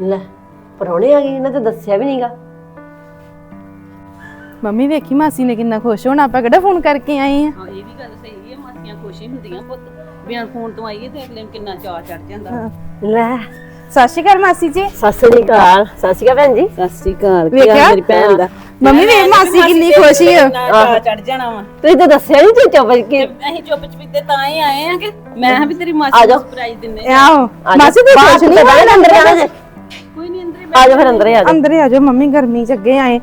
ਲੈ ਪਰੌਣੇ ਆ ਗਏ ਇਹਨਾਂ ਤੇ ਦੱਸਿਆ ਵੀ ਨਹੀਂਗਾ। ਮੰਮੀ ਵੇਖੀ ਮਾਸੀ ਨੇ ਕਿੰਨਾ ਖੁਸ਼ ਹੋਣਾ ਆਪਾਂ ਕਿਹੜਾ ਫੋਨ ਕਰਕੇ ਆਏ ਆ? ਹਾਂ ਇਹ ਵੀ ਗੱਲ ਸਹੀ ਹੈ ਮਾਸੀਆਂ ਖੁਸ਼ ਹੀ ਹੁੰਦੀਆਂ ਪੁੱਤ। ਬਿਨਾਂ ਫੋਨ ਤੋਂ ਆਈਏ ਤੇ ਅਗਲੇ ਨੂੰ ਕਿੰਨਾ ਚਾਅ ਚੜ ਜਾਂਦਾ। ਲੈ। ਸਤਿ ਸ਼੍ਰੀ ਅਕਾਲ ਮਾਸੀ ਜੀ। ਸਤਿ ਸ੍ਰੀ ਅਕਾਲ। ਸਤਿ ਸ਼੍ਰੀ ਅਕਾਲ ਭੈਣ ਜੀ। ਸਤਿ ਸ੍ਰੀ ਅਕਾਲ ਵੇਖਿਆ? ਮੰਮੀ ਵੇਖ ਮਾਸੀ ਕਿੰਨੀ ਖੁਸ਼ ਹੀ ਆ। ਚਾਅ ਚੜ ਜਾਣਾ ਵਾ। ਤੁਸੀਂ ਤਾਂ ਦੱਸਿਆ ਨਹੀਂ ਤੂੰ ਚੁੱਪ ਕੇ ਅਸੀਂ ਚੁੱਪ ਚਪੀਤੇ ਤਾਂ ਹੀ ਆਏ ਆ ਕਿ ਮੈਂ ਕਿਹਾ ਵੀ ਤੇਰੀ ਆ ਮਾਸੀ ਜਾਓ। ਨੂੰ ਸਰਪ੍ਰਾਈਜ਼ ਦਿੰਨੇ ਆਹੋ। ਮਾਸੀ ਦੀ ਖੁਸ਼ ਨਹੀਂ ਬਾਹਰ ਅੰਦਰ ਜਾਣਾ ਜੇ ਕੋਈ ਨਹੀਂ ਅੰਦਰ ਹੀ ਆ ਜਾਓ ਫਿਰ ਅੰਦਰ ਹੀ ਆ ਜਾਓ ਅੰਦਰ ਹੀ ਆ ਜਾਓ ਮੰਮੀ ਗਰਮੀ ਚ ਅੱਗੇ ਆਏ।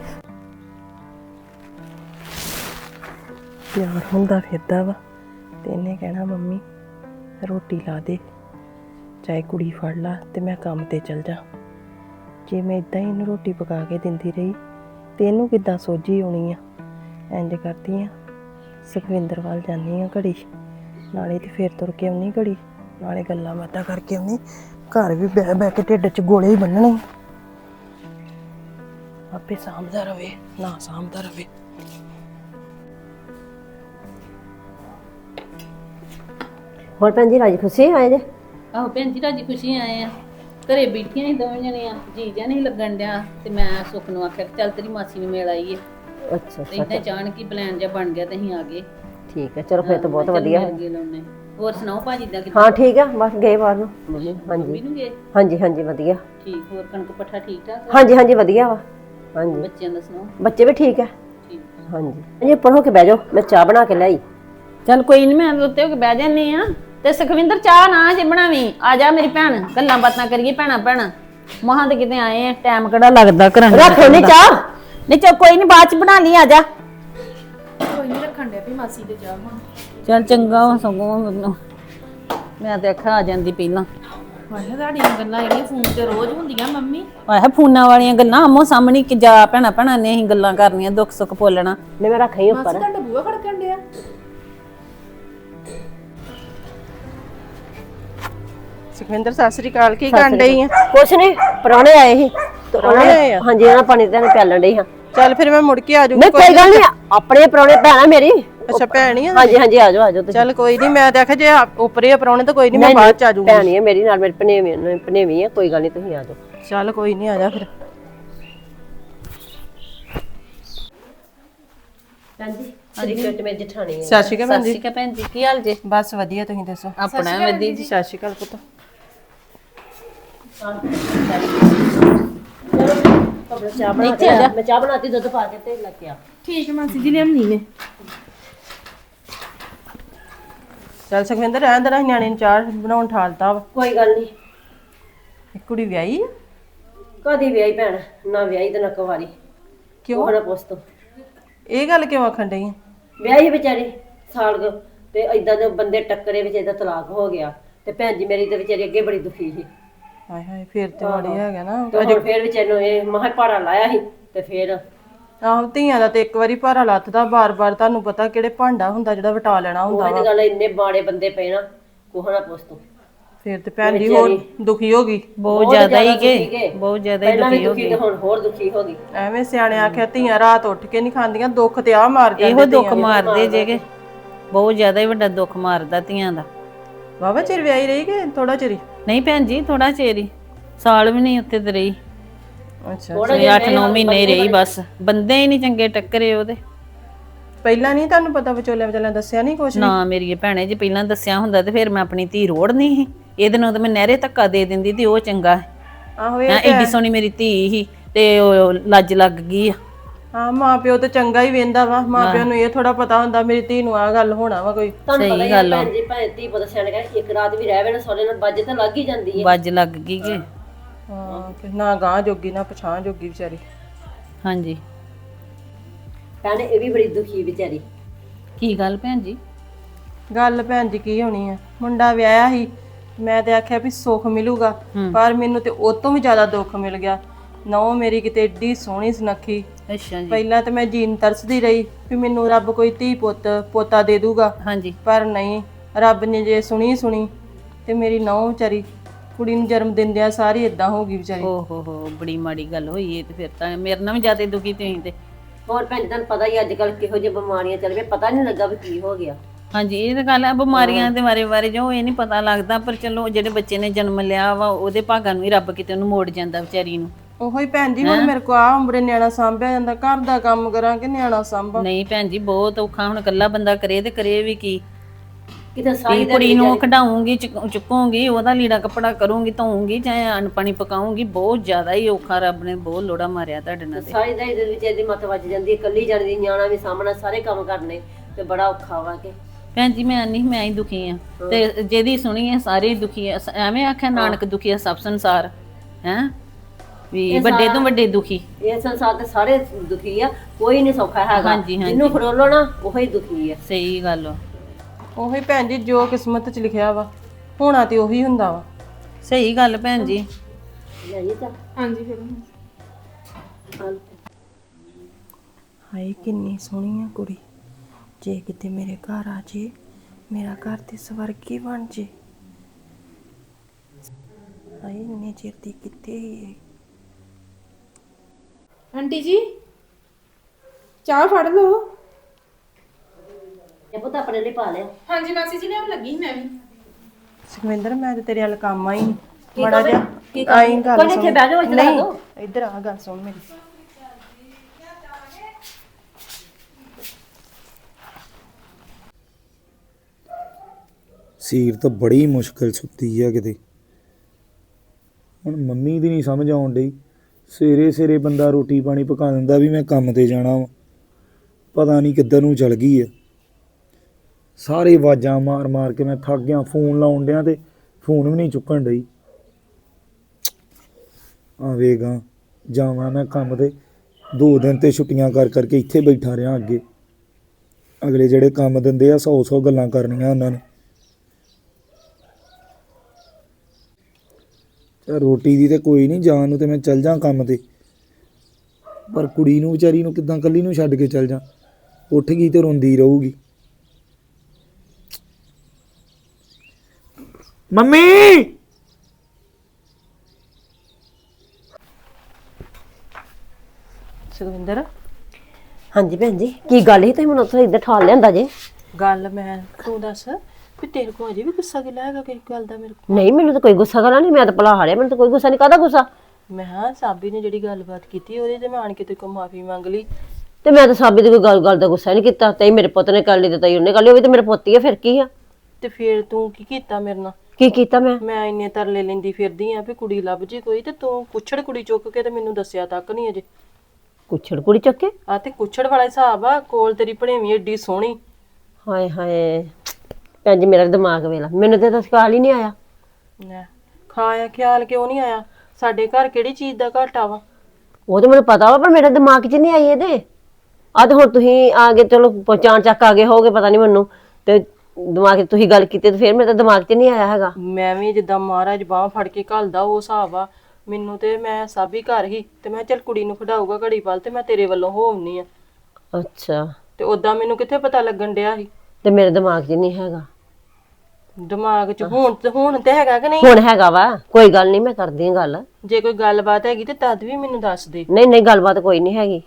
ਪਿਆਰ ਹੁੰਦਾ ਫਿਰਦਾ ਵਾ। ਤੇ ਇਹਨੇ ਕਹਿਣਾ ਮੰਮੀ ਰੋਟੀ ਲਾ ਦੇ ਚਾਹੇ ਕੁੜੀ ਫੜ ਲਾ ਤੇ ਮੈਂ ਕੰਮ ਤੇ ਚਲ ਜਾ। ਜੇ ਮੈਂ ਇਦਾਂ ਹੀ ਇਹਨੂੰ ਰੋਟੀ ਪਕਾ ਕੇ ਦਿੰਦੀ ਰਹੀ ਤੇ ਇਹਨੂੰ ਕਿੱਦਾਂ ਸੋਝੀ ਆਉਣੀ ਆ? ਇੰਜ ਕਰਦੀ ਆ। ਸੁਖਵਿੰਦਰ ਵੱਲ ਜਾਂਦੀ ਆ ਘੜੀ। ਨਾਲੇ ਤੇ ਫੇਰ ਤੁਰ ਕੇ ਆਉਣੀ ਘੜੀ। ਨਾਲੇ ਗੱਲਾਂ ਬਾਤਾਂ ਕਰਕੇ ਆਉਣੀ। ਘਰ ਵੀ ਬਹਿ ਬਹਿ ਕੇ ਢਿੱਡ 'ਚ ਗੋਲੇ ਹੀ ਬੰਨਣੇ। ਆਪੇ ਸਾਂਭਦਾ ਰਵੇ ਨਾ ਸਾਂਭਦਾ ਰਵੇ। ਹੋਰ ਭੈਣ ਜੀ ਰਾਜੀ ਖੁਸ਼ੀ ਆਏ ਜੇ? ਆਹੋ ਭੈਣ ਜੀ ਰਾਜੀ ਖੁਸ਼ੀ ਆਏ ਆ। ਘਰੇ ਬੈਠੀਆਂ ਸੀ ਦੋਵੇਂ ਜਣੀਆਂ ਜੀ ਜਾਂ ਨਹੀਂ ਲੱਗਣ ਡਿਆ ਤੇ ਮੈਂ ਸੁੱਖ ਨੂੰ ਆਖਿਆ ਕਿ ਚੱਲ ਤੇਰੀ ਮਾਸੀ ਨੂੰ ਮਿਲ ਆਈਏ। ਅੱਛਾ ਤੇ ਇਦਾਂ ਅਚਾਨਕ ਹੀ ਪਲਾਨ ਜਿਹਾ ਬਣ ਗਿਆ ਤੇ ਅਸੀਂ ਆ ਗਏ। ਠੀਕ ਹੈ ਚਲੋ ਫਿਰ ਤਾਂ ਬਹੁਤ ਵਧੀਆ। ਹੈ ਹੋਰ ਸੁਣਾਓ ਭਾਜੀ ਦਾ ਕਿੱਦਾਂ? ਹਾਂ ਠੀਕ ਆ ਬਸ ਗਏ ਬਾਹਰ ਨੂੰ। ਹਾਂਜੀ ਹਾਂਜੀ ਵਧੀਆ। ਠੀਕ ਹੋਰ ਕਣਕ ਪੱਠਾ ਠੀਕ ਠਾਕ? ਹਾਂਜੀ ਹਾਂਜੀ ਵਧੀਆ ਵਾ। ਹਾਂਜੀ। ਬੱਚਿਆਂ ਦਾ ਸੁਣਾਓ? ਬੱਚੇ ਵੀ ਠੀਕ ਆ ਠੀਕ ਹਾਂਜੀ। ਜੀ ਪੜੋ ਕੇ ਬਹਿ ਜਾਓ ਮੈਂ ਚਾਹ ਬਣਾ ਕੇ ਲਿਆਈ। ਚੱਲ ਕੋਈ ਨਹੀਂ ਮੈਂ ਉੱਤੇ ਹੋ ਕੇ ਬਹਿ ਜਾਂਦੀ ਆ ਤੇ ਸੁਖਵਿੰਦਰ ਚਾਹ ਨਾ ਜੇ ਬਣਾਵੀਂ। ਆ ਜਾ ਮੇਰੀ ਭੈਣ ਗੱਲਾਂ ਬਾਤਾਂ ਕਰੀਏ ਭੈਣਾ ਭੈਣਾ। ਮਹਾਂ ਤੇ ਕਿਤੇ ਆਏ ਆ ਟਾਈਮ ਕਿਹੜਾ ਲੱਗਦਾ ਘਰਾਂ ਰੱਖ ਲੈਣੀ ਚਾਹ। ਨਹੀਂ ਚਾ ਕੋਈ ਨਹੀਂ ਬਾਅਦ ਚ ਬਣਾ ਲਈ ਆ ਜਾ। ਕੋਈ ਨਹੀਂ ਰੱਖਣ ਡਿਆ ਵੀ ਮਾਸੀ ਤੇ ਜਾ ਹੁਣ ਚੱਲ ਚੰਗਾ ਸਗੋਂ ਮੈਂ ਤੇ ਅੱਖਾਂ ਆ ਜਾਂਦੀ ਪਹਿਲਾਂ। ਵਾਹ ਤੁਹਾਡੀਆਂ ਗੱਲਾਂ ਜਿਹੜੀਆਂ ਫੋਨ ਤੇ ਰੋਜ਼ ਹੁੰਦੀਆਂ ਮੰਮੀ। ਆਹ ਫੋਨਾਂ ਵਾਲੀਆਂ ਗੱਲਾਂ ਆਮੋ ਸਾਹਮਣੇ ਕਿ ਜਾ ਭੈਣਾ ਭੈਣਾ ਨੇ ਅਸੀਂ ਗੱਲਾਂ ਕਰਨੀਆਂ ਦੁੱਖ ਸੁੱਖ ਬੋਲਣਾ ਨਹੀਂ ਮੈਂ ਰੱਖਈ ਉੱਪਰ। ਤੁਹਾਡਾ ਬੂਹਾ ਖੜਕਣ ਡਿਆ। ਸੁਖਵਿੰਦਰ ਸਤਿ ਸ੍ਰੀ ਅਕਾਲ ਕੀ ਕਰਨ ਡਈ ਆ? ਕੁਛ ਨਹੀਂ ਪਰੌਣੇ ਆਏ ਸੀ। ਤੇ ਉਹਨਾਂ ਪ੍ਰਾਹੁਣੇ ਆਏ ਨੇ ਆ? ਹਾਂਜੀ ਉਹਨਾਂ ਪਾਣੀ ਤੇ ਪਿਆਲਣ ਡਈ ਹਾਂ। ਚੱਲ ਫਿਰ ਮੈਂ ਮੁੜ ਕੇ ਆ ਜਾਊਂਗੀ ਨਹੀਂ ਕੋਈ ਗੱਲ ਨਹੀਂ ਆਪਣੇ ਪਰੌਣੇ ਭੈਣਾ ਮੇਰੀ। ਅੱਛਾ ਭੈਣ ਹੀ ਆ। ਹਾਂਜੀ ਹਾਂਜੀ ਆ ਜਾਓ ਆ ਜਾਓ ਤੁਸੀਂ। ਚੱਲ ਕੋਈ ਨਹੀਂ ਮੈਂ ਤੇ ਆਖਿਆ ਜੇ ਆਪ- ਉੱਪਰੇ ਆ ਪਰੌਣੇ ਤਾਂ ਕੋਈ ਨਹੀਂ ਮੈਂ ਬਾਅਦ ਚ ਆ ਜਾਊਂਗੀ। ਭੈਣ ਹੀ ਆ ਮੇਰੀ ਨਾਲ ਮੇਰੀ ਭਨੇਵੀਂ ਭਨੇਵੀਂ ਆ ਕੋਈ ਗੱਲ ਨਹੀਂ ਤੁਸੀਂ ਆ ਜਾਓ। ਚੱਲ ਕੋਈ ਨਹੀਂ ਆ ਜਾ ਫਿਰ। ਹਾਂਜੀ। ਹਾਂਜੀ ਕਿਉਂ ਤੇ ਮੇਰੀ ਜਠਾਣੀ ਹੈ ਸਤਿ ਸ਼੍ਰੀ ਅਕਾਲ ਭੈਣ ਸਤਿ ਜੀ ਸ਼੍ਰੀ ਅਕਾਲ ਭੈਣ ਜੀ ਕੀ ਹਾਲ ਜੇ? ਬਸ ਵਧੀਆ ਤੁਸੀਂ ਦੱਸੋ? ਆਪਣਾ ਵਧੀ ਜੀ। ਸਤਿ ਸ਼੍ਰੀ ਅਕਾਲ ਪੁੱਤ। ਆਪਣਾ ਚਾਹ ਬਣਾ ਕੇ ਲਿਆ। ਮੈਂ ਚਾਹ ਬਣਾਤੀ ਦੁੱਧ ਪਾ ਕੇ ਤੇ ਲੈ ਕੇ ਆ ਠੀਕ ਹੈ ਮਾਸੀ ਜੀ ਲਿਆਮਨੀ ਨੇ। ਚੱਲ ਸੁਖਵਿੰਦਰ ਰਹਿਣ ਦੇ ਨਾ ਨਿਆਣੇ ਨੂੰ ਚਾਹ ਬਣਾਉਣ ਠਾਲਤਾ ਵਾ। ਕੋਈ ਗੱਲ ਨਹੀਂ। ਇੱਕ ਕੁੜੀ ਵਿਆਹੀ ਆ? ਕਦੀ ਵਿਆਹੀ ਭੈਣ? ਨਾ ਵਿਆਹੀ ਤੇ ਨਾ ਕੁਵਾਰੀ। ਕਿਉਂ? ਨਾ ਪੁੱਛ ਤੂੰ ਇਹ ਗੱਲ ਕਿਉਂ ਆਖਣ ਡਈ ਆ? ਵਿਆਹੀ ਵਿਚਾਰੀ ਸਾਲ ਕੁ। ਤੇ ਇਦਾਂ ਦੇ ਬੰਦੇ ਟੱਕਰੇ ਵਿੱਚ ਇਹਦਾ ਤਲਾਕ ਹੋ ਗਿਆ। ਤੇ ਭੈਣ ਜੀ ਮੇਰੀ ਤੇ ਵਿਚਾਰੀ ਅੱਗੇ ਬੜੀ ਦੁਖੀ ਸੀ। ਹਾਏ ਹਾਏ ਫਿਰ ਤੇ ਮਾੜੀ ਹੈਗਾ ਨਾ। ਤੇ ਹੁਣ ਫੇਰ ਵਿਚਾਰੀ ਨੂੰ ਇਹ ਮਹਾ ਭਾੜਾ ਲਾਇਆ ਸੀ ਤੇ ਫੇਰ ਆਹੋ ਧੀਆਂ ਦਾ ਤੇ ਇੱਕ ਵਾਰੀ ਭਾਰਾ ਲੱਥਦਾ ਬਾਰ-ਬਾਰ ਤੁਹਾਨੂੰ ਪਤਾ ਕਿਹੜੇ ਭਾਂਡਾ ਹੁੰਦਾ ਜਿਹੜਾ ਵਟਾ ਲੈਣਾ ਹੁੰਦਾ ਉਹ ਤੇ ਗੱਲ ਇੰਨੇ ਬਾੜੇ ਬੰਦੇ ਪਏ ਨਾ ਕੋਹ ਨਾ ਪੁੱਛ ਤੂੰ। ਫਿਰ ਤੇ ਭੈਣ ਜੀ ਹੋਰ ਦੁਖੀ ਹੋ ਗਈ? ਬਹੁਤ ਜ਼ਿਆਦਾ ਹੀ ਦੁਖੀ ਕਿ। ਬਹੁਤ ਜ਼ਿਆਦਾ ਹੀ ਪਹਿਲਾਂ ਵੀ ਦੁਖੀ ਤੇ ਹੁਣ ਹੋਰ ਦੁਖੀ ਹੋ ਗਈ। ਐਵੇਂ ਸਿਆਣੇ ਆਖਿਆ ਧੀਆਂ ਰਾਤ ਉੱਠ ਕੇ ਨਹੀਂ ਖਾਂਦੀਆਂ ਦੁੱਖ ਤੇ ਆ ਮਾਰ ਇਹੋ ਜਾਂਦੇ ਦੁੱਖ ਮਾਰਦੇ ਜੇਗੇ। ਬਹੁਤ ਜ਼ਿਆਦਾ ਹੀ ਵੱਡਾ ਦੁੱਖ ਮਾਰਦਾ ਧੀਆਂ ਦਾ। ਵਾਵਾ ਚਿਰ ਵਿਆਹੀ ਰਹੀ ਕਿ ਥੋੜਾ ਚਿਰ ਹੀ? ਨਹੀਂ ਭੈਣ ਜੀ ਥੋੜਾ ਚੇਰੀ ਸਾਲ ਵੀ ਨਹੀਂ ਉੱਥੇ ਤੇ ਰਹੀ। ਅੱਛਾ ਕੋਈ 8-9 ਮਹੀਨੇ ਹੀ ਰਹੀ ਬਸ। ਬੰਦੇ ਹੀ ਨਹੀਂ ਚੰਗੇ ਟੱਕਰੇ ਉਹਦੇ। ਪਹਿਲਾਂ ਨਹੀਂ ਤੁਹਾਨੂੰ ਪਤਾ ਵਿਚੋਲਿਆਂ ਵਿਚਾਲਿਆਂ ਦੱਸਿਆ ਨਹੀਂ ਕੁਛ ਨਾ ਮੇਰੀ ਭੈਣੇ ਜੇ ਪਹਿਲਾਂ ਦੱਸਿਆ ਹੁੰਦਾ ਤੇ ਫਿਰ ਮੈਂ ਆਪਣੀ ਧੀ ਰੋੜਨੀ ਸੀ। ਇਹਦੇ ਨਾਲ ਤਾਂ ਮੈਂ ਨਹਿਰੇ ਧੱਕਾ ਦੇ ਦਿੰਦੀ ਤੇ ਉਹ ਚੰਗਾ ਹੈ ਆਹੋ ਇਹ ਹੈਂ, ਐਡੀ ਸੋਹਣੀ ਮੇਰੀ ਧੀ ਸੀ ਤੇ ਉਹ ਲੱਜ ਲੱਗ ਗਈ ਆ। ਹਾਂ ਮਾਂ ਪਿਓ ਤੇ ਚੰਗਾ ਹੀ ਵੇਂਦਾ ਵਾ। ਮਾਂ ਪਿਓ ਨੂੰ ਇਹ ਥੋੜਾ ਪਤਾ ਹੁੰਦਾ ਮੇਰੀ ਧੀ ਨੂੰ ਆ ਗੱਲ ਹੋਣਾ ਵਾ ਕੋਈ। ਤੁਹਾਨੂੰ ਪਤਾ ਹੀ ਹੈ ਭੈਣ ਜੀ ਭੈਣ ਧੀ ਪਤਾ ਸਿਆਣੇ ਕਹਿੰਦੇ ਇੱਕ ਰਾਤ ਵੀ ਰਹਿ ਵੇ ਨਾ ਸੋਲੇ ਨਾਲ ਵੱਜ ਤਾਂ ਲੱਗ ਹੀ ਜਾਂਦੀ ਹੈ ਵੱਜ ਲੱਗ ਗਈ ਕਿ। ਹਾਂ ਕਿ ਨਾ ਗਾਂ ਜੋਗੀ ਨਾ ਪਛਾਣ ਜੋਗੀ ਵਿਚਾਰੀ। ਹਾਂਜੀ। ਭੈਣ ਇਹ ਵੀ ਬੜੀ ਦੁਖੀ ਵਿਚਾਰੀ। ਕੀ ਗੱਲ ਭੈਣ ਜੀ? ਗੱਲ ਭੈਣ ਜੀ ਕੀ ਹੋਣੀ ਆ? ਮੁੰਡਾ ਵਿਆਹਿਆ ਸੀ ਮੈਂ ਤੇ ਆਖਿਆ ਵੀ ਸੁੱਖ ਮਿਲੂਗਾ ਪਰ ਮੈਨੂੰ ਤੇ ਉਹ ਤੋਂ ਵੀ ਜ਼ਿਆਦਾ ਦੁੱਖ ਮਿਲ ਗਿਆ। ਨੌ ਮੇਰੀ ਕਿਤੇ ਏਡੀ ਸੋਹਣੀ ਸੁਨੱਖੀ ਅੱਛਾ ਜੀ। ਪਹਿਲਾਂ ਤੇ ਮੈਂ ਜੀਨ ਤਰਸਦੀ ਰਹੀ ਵੀ ਮੈਨੂੰ ਰੱਬ ਕੋਈ ਧੀ ਪੁੱਤ ਪੋਤਾ ਦੇ ਦੂਗਾ। ਹਾਂਜੀ। ਪਰ ਨਹੀਂ ਰੱਬ ਨੇ ਜੇ ਸੁਣੀ ਸੁਣੀ ਤੇ ਮੇਰੀ ਨੌ ਵਿਚਾਰੀ ਕੁੜੀ ਨੂੰ ਜਨਮ ਦਿੰਦਿਆਂ ਸਾਰੀ ਇਦਾਂ ਹੋ ਗਈ ਵਿਚਾਰੀ। ਓ ਹੋ ਹੋ ਬੜੀ ਮਾੜੀ ਗੱਲ ਹੋਈ ਏ ਤੇ ਫਿਰ ਤਾਂ ਮੇਰੇ ਨਾਲ ਵੀ ਜ਼ਿਆਦਾ ਦੁਖੀ ਤੁਸੀਂ ਤੇ। ਹੋਰ ਭੈਣ ਜੀ ਤੁਹਾਨੂੰ ਪਤਾ ਹੀ ਅੱਜ ਕੱਲ ਕਿਹੋ ਜਿਹੀ ਬਿਮਾਰੀਆਂ ਚੱਲ ਪਈਆਂ ਪਤਾ ਨਹੀਂ ਲੱਗਾ ਵੀ ਕੀ ਹੋ ਗਿਆ। ਹਾਂਜੀ ਇਹ ਤਾਂ ਗੱਲ ਹੈ ਬਿਮਾਰੀਆਂ ਦੇ ਬਾਰੇ ਬਾਰੇ ਜੋ ਇਹ ਨਹੀਂ ਪਤਾ ਲੱਗਦਾ ਪਰ ਚਲੋ ਜਿਹੜੇ ਬੱਚੇ ਨੇ ਜਨਮ ਲਿਆ ਵਾ ਉਹਦੇ ਭਾਗਾਂ ਨੂੰ ਹੀ ਰੱਬ ਕਿਤੇ ਉਹਨੂੰ ਮੋੜ ਜਾਂਦਾ ਵਿਚਾਰੀ ਨੂੰ। ਉਹੋ ਹੀ ਭੈਣ ਜੀ ਹੁਣ ਮੇਰੇ ਕੋ ਆ ਉਮਰੇ ਨਿਆਣਾ ਸਾਂਭਿਆ ਜਾਂਦਾ ਘਰ ਦਾ ਕੰਮ ਕਰਾਂ ਕਿ ਨਿਆਣਾ ਸਾਂਭਾ? ਨਹੀਂ ਭੈਣ ਜੀ ਬਹੁਤ ਔਖਾ ਹੁਣ ਇਕੱਲਾ ਬੰਦਾ ਕਰੇ ਤੇ ਕਰੇ ਵੀ ਕੀ? ਕਿਤੇ ਸਾਰੀ ਕੁੜੀ ਨੂੰ ਖਡਾਉਂਗੀ ਚੁੱਕੂਗੀ ਉਹਦਾ ਲੀੜਾ ਕੱਪੜਾ ਕਰੂੰਗੀ ਧੋਉਂਗੀ ਚਾਹੇ ਅੰਨ ਪਾਣੀ ਪਕਾਉਂਗੀ ਬਹੁਤ ਜ਼ਿਆਦਾ ਹੀ ਔਖਾ ਰੱਬ ਨੇ ਬਹੁਤ ਲੋੜਾ ਮਾਰਿਆ ਤੁਹਾਡੇ ਨਾਲ ਤੇ ਸਾਰੀ ਦਿਹਾੜੀ ਦੇ ਵਿੱਚ ਇਹਦੀ ਮੱਤ ਵੱਜ ਜਾਂਦੀ ਹੈ ਇਕੱਲੀ ਜਾਣੀ ਦੀ ਨਿਆਣਾ ਵੀ ਸਾਹਮਣਾ ਸਾਰੇ ਕੰਮ ਕਰਨੇ ਤੇ ਬੜਾ ਔਖਾ ਵਾ ਕੇ। ਭੈਣ ਜੀ ਮੈਂ ਨਹੀਂ ਮੈਂ ਹੀ ਦੁਖੀ ਆ। ਤੇ ਜਿਹਦੀ ਸੁਣੀ ਹੈ ਸਾਰੇ ਹੀ ਦੁਖੀ ਆ ਸ- ਐਵੇਂ ਆਖਿਆ ਨਾਨਕ ਦੁਖੀ ਆ ਸਭ ਸੰਸਾਰ ਹੈ? ਵੀ ਵੱਡੇ ਤੋਂ ਵੱਡੇ ਦੁਖੀ। ਇਹ ਸੰਸਾਰ ਤੇ ਸਾਰੇ ਦੁਖੀ ਆ ਕੋਈ ਨਹੀਂ ਸੌਖਾ ਹੈਗਾ। ਹਾਂਜੀ, ਹਾਂਜੀ। ਜਿਹਨੂੰ ਫਰੋਲੋ ਨਾ ਉਹੀ ਦੁਖੀ ਆ। ਸਹੀ ਗੱਲ ਵਾ ਉਹੀ ਭੈਣ ਜੀ ਜੋ ਕਿਸਮਤ 'ਚ ਲਿਖਿਆ ਵਾ ਹੋਣਾ ਤੇ ਉਹੀ ਹੁੰਦਾ ਵਾ। ਸਹੀ ਗੱਲ ਭੈਣ ਜੀ। ਨਹੀਂ ਤਾਂ। ਹਾਂਜੀ ਫਿਰ। ਹਾਂ। ਹਾਏ ਕਿੰਨੀ ਸੋਹਣੀ ਆ ਕੁੜੀ। ਜੇ ਕਿਤੇ ਮੇਰੇ ਘਰ ਆ ਜੇ ਮੇਰਾ ਘਰ ਤੇ ਸਵਰਗ ਹੀ ਬਣ ਜੇ। ਹਾਏ ਇੰਨੇ ਚਿਰ ਦੀ ਕਿੱਥੇ ਹੀ ਹੈ ਆਂਟੀ ਜੀ ਚਾਹ ਫੜ ਲਓ। ਇਹ ਪੁੱਤ ਆਪਣੇ ਲਈ ਪਾ ਲਿਆ। ਹਾਂਜੀ ਮਾਸੀ ਜੀ ਨੇ ਆਪ ਲੱਗੀ ਮੈਂ ਵੀ। ਸੁਖਵਿੰਦਰ ਮੈਂ ਤੇ ਤੇਰੇ ਵੱਲ ਕੰਮ ਆਈ ਮਾੜਾ ਕੰਮ- ਆਈ ਗੱਲ ਕੋਈ ਨੀ, ਇੱਥੇ ਸੁਣ। ਬਹਿ ਜਾਓ, ਇੱਧਰ ਆ ਨਹੀਂ। ਇੱਧਰ ਆ ਗੱਲ ਸੁਣ ਮੇਰੀ। ਸੀਰ ਤਾਂ ਬੜੀ ਮੁਸ਼ਕਲ ਸੁੱਤੀ ਆ ਕਿਤੇ। ਹੁਣ ਮੰਮੀ ਦੀ ਨਹੀਂ ਸਮਝ ਆਉਣ ਡਈ। ਸਵੇਰੇ ਸਵੇਰੇ ਬੰਦਾ ਰੋਟੀ ਪਾਣੀ ਪਕਾ ਦਿੰਦਾ ਵੀ ਮੈਂ ਕੰਮ ਤੇ ਜਾਣਾ ਵਾ। ਪਤਾ ਨਹੀਂ ਕਿੱਧਰ ਨੂੰ ਚਲ ਗਈ ਆ ਸਾਰੇ ਆਵਾਜ਼ਾਂ ਮਾਰ ਮਾਰ ਕੇ ਮੈਂ ਥੱਕ ਗਿਆ, ਫੋਨ ਲਾਉਣ ਡਿਆ ਤੇ ਫੋਨ ਵੀ ਨਹੀਂ ਚੁੱਕਣ ਡਈ। ਆਵੇਗਾ ਜਾਵਾਂ ਮੈਂ ਕੰਮ ਤੇ, ਦੋ ਦਿਨ ਤੇ ਛੁੱਟੀਆਂ ਕਰ ਕਰਕੇ ਇੱਥੇ ਬੈਠਾ ਰਿਹਾ ਅੱਗੇ। ਅਗਲੇ ਜਿਹੜੇ ਕੰਮ ਦਿੰਦੇ ਆ, ਸੌ ਸੌ ਗੱਲਾਂ ਕਰਨੀਆਂ ਉਹਨਾਂ ਨੇ। ਰੋਟੀ ਦੀ ਤੇ ਕੋਈ ਨਹੀਂ ਜਾਣ ਨੂੰ ਤੇ ਮੈਂ ਚੱਲ ਜਾਂ ਕੰਮ ਤੇ। ਪਰ ਕੁੜੀ ਨੂੰ ਵਿਚਾਰੀ ਨੂੰ ਕਿਦਾਂ ਕੱਲੀ ਨੂੰ ਛੱਡ ਕੇ ਚੱਲ ਜਾਂ? ਉੱਠ ਗਈ ਤੇ ਰੋਂਦੀ ਰਹੂਗੀ। ਮੰਮੀ! ਸੁਖਵਿੰਦਰ? ਹਾਂਜੀ ਭੈਣ ਜੀ ਕੀ ਗੱਲ ਸੀ? ਤੁਸੀਂ ਮੈਨੂੰ ਉੱਥੇ ਇੱਧਰ ਠਾਲ ਲਿਆਂਦਾ ਜੇ। ਗੱਲ ਮੈਂ ਤੂੰ ਦੱਸ। ਵੀ ਤੇਰੇ ਕੋਲ ਅਜੇ ਵੀ ਗੁੱਸਾ ਗਿਲਾ ਹੈਗਾ ਕਿਸੇ ਗੱਲ ਦਾ ਮੇਰੇ ਕੋਲ? ਨਹੀਂ ਮੈਨੂੰ ਤਾਂ ਕੋਈ ਗੁੱਸਾ ਕਰਾ ਨਹੀਂ ਮੈਂ ਤਾਂ ਭਲਾ ਹਾਰਿਆ ਮੈਨੂੰ ਤਾਂ ਕੋਈ ਗੁੱਸਾ ਨਹੀਂ ਕਾਹਦਾ ਗੁੱਸਾ? ਮੈਂ ਹਾਂ ਸਾਬੀ ਨੇ ਜਿਹੜੀ ਗੱਲਬਾਤ ਕੀਤੀ ਉਹਦੇ ਤੇ ਮੈਂ ਆਣ ਕੇ ਤੇ ਕੋ ਮਾਫੀ ਮੰਗ ਲਈ। ਤੇ ਮੈਂ ਤਾਂ ਸਾਬੀ ਦੀ ਕੋਈ ਗੱਲ ਗੱਲ ਦਾ ਗੁੱਸਾ ਨਹੀਂ ਕੀਤਾ ਤੇ ਮੇਰੇ ਪੁੱਤ ਨੇ ਕਰ ਲਈ ਤੇ ਤਈ ਉਹਨੇ ਕਰ ਲਈ ਉਹ ਵੀ ਤੇ ਮੇਰੇ ਪੁੱਤ ਆ ਫਿਰ ਕੀ ਆ? ਤੇ ਫੇਰ ਤੂੰ ਕੀ ਕੀਤਾ ਮੇਰੇ ਨਾਲ? ਕੀ ਕੀਤਾ ਮੈਂ? ਮੈਂ ਇੰਨੇ ਤਰਲੇ ਲੈਂਦੀ ਫਿਰਦੀ ਆ ਵੀ ਕੁੜੀ ਲੱਭ ਜੇ ਕੋਈ ਤੇ ਤੂੰ ਕੁੱਛੜ ਕੁੜੀ ਚੁੱਕ ਕੇ ਤੇ ਮੈਨੂੰ ਦੱਸਿਆ ਤੱਕ ਨਹੀਂ ਅਜੇ। ਕੁਛੜ ਕੁੜੀ ਚੱਕੇ ਆ ਤੇ ਕੁੱਛੜ ਵਾਲਾ ਹਿਸਾਬ ਆ ਕੋਲ ਤੇਰੀ ਭਣੇਵੀਂ ਏਡੀ ਸੋਹਣੀ। ਹਾਏ ਹਾਏ। ਭੈਣ ਜੀ ਮੇਰਾ ਦਿਮਾਗ ਵੇਲਾ। ਮੈਨੂੰ ਤੇ ਤਾਂ ਖਿਆਲ ਹੀ ਨਹੀਂ ਆਇਆ। ਲੈ ਖਾਇਆ ਖਿਆਲ ਕਿਉਂ ਨਹੀਂ ਆਇਆ? ਸਾਡੇ ਘਰ ਕਿਹੜੀ ਚੀਜ਼ ਦਾ ਘਾਟਾ ਵਾ? ਉਹ ਤਾਂ ਮੈਨੂੰ ਪਤਾ ਵਾ ਪਰ ਮੇਰੇ ਦਿਮਾਗ 'ਚ ਨਹੀਂ ਆਈ ਇਹਦੇ। ਆ ਤੇ ਹੁਣ ਤੁਸੀਂ ਆ ਗਏ ਚਲੋ ਪਹੁੰਚਾਣ ਚੱਕ ਆ ਗਏ ਹੋਗੇ ਪਤਾ ਨਹੀਂ ਮੈਨੂੰ। ਤੇ ਦਿਮਾਗ 'ਚ ਤੁਸੀਂ ਗੱਲ ਕੀਤੀ ਤੇ ਫਿਰ ਮੇਰੇ ਤਾਂ ਦਿਮਾਗ 'ਚ ਨਹੀਂ ਆਇਆ ਹੈਗਾ। ਮੈਂ ਵੀ ਜਿੱਦਾਂ ਮਹਾਰਾਜ ਬਾਹ ਫੜ ਕੇ ਘੱਲਦਾ ਉਹ ਹਿਸਾਬ ਆ। ਮੈਨੂੰ ਤੇ ਮੈਂ ਸਾਬੀ ਘਰ ਹੀ ਤੇ ਮੈਂ ਚੱਲ ਕੁੜੀ ਨੂੰ ਖੜਾਊਗਾ ਘੜੀ ਪਲ ਤੇ ਮੈਂ ਤੇਰੇ ਵੱਲੋਂ ਹੋਵਨੀ ਆ। ਅੱਛਾ। ਤੇ ਉਦਾਂ ਮੈਨੂੰ ਕਿੱਥੇ ਪਤਾ ਲੱਗਣ ਡਿਆ ਸੀ? ਤੇ ਮੇਰੇ ਦਿਮਾਗ 'ਚ ਨਹੀਂ ਹੈਗਾ। ਦਿਮਾਗ 'ਚ ਹੁਣ ਤੇ ਹੁਣ ਤੇ ਹੈਗਾ ਕਿ ਨਹੀਂ? ਹੁਣ ਹੈਗਾ ਵਾ। ਕੋਈ ਗੱਲ ਨਹੀਂ ਮੈਂ ਕਰਦੀ ਹਾਂ ਗੱਲ। ਜੇ ਕੋਈ ਗੱਲਬਾਤ ਹੈਗੀ ਤੇ ਤਦ ਵੀ ਮੈਨੂੰ ਦੱਸ ਦੇ। ਨਹੀਂ ਨਹੀਂ ਗੱਲਬਾਤ ਕੋਈ ਨਹੀਂ ਹੈਗੀ।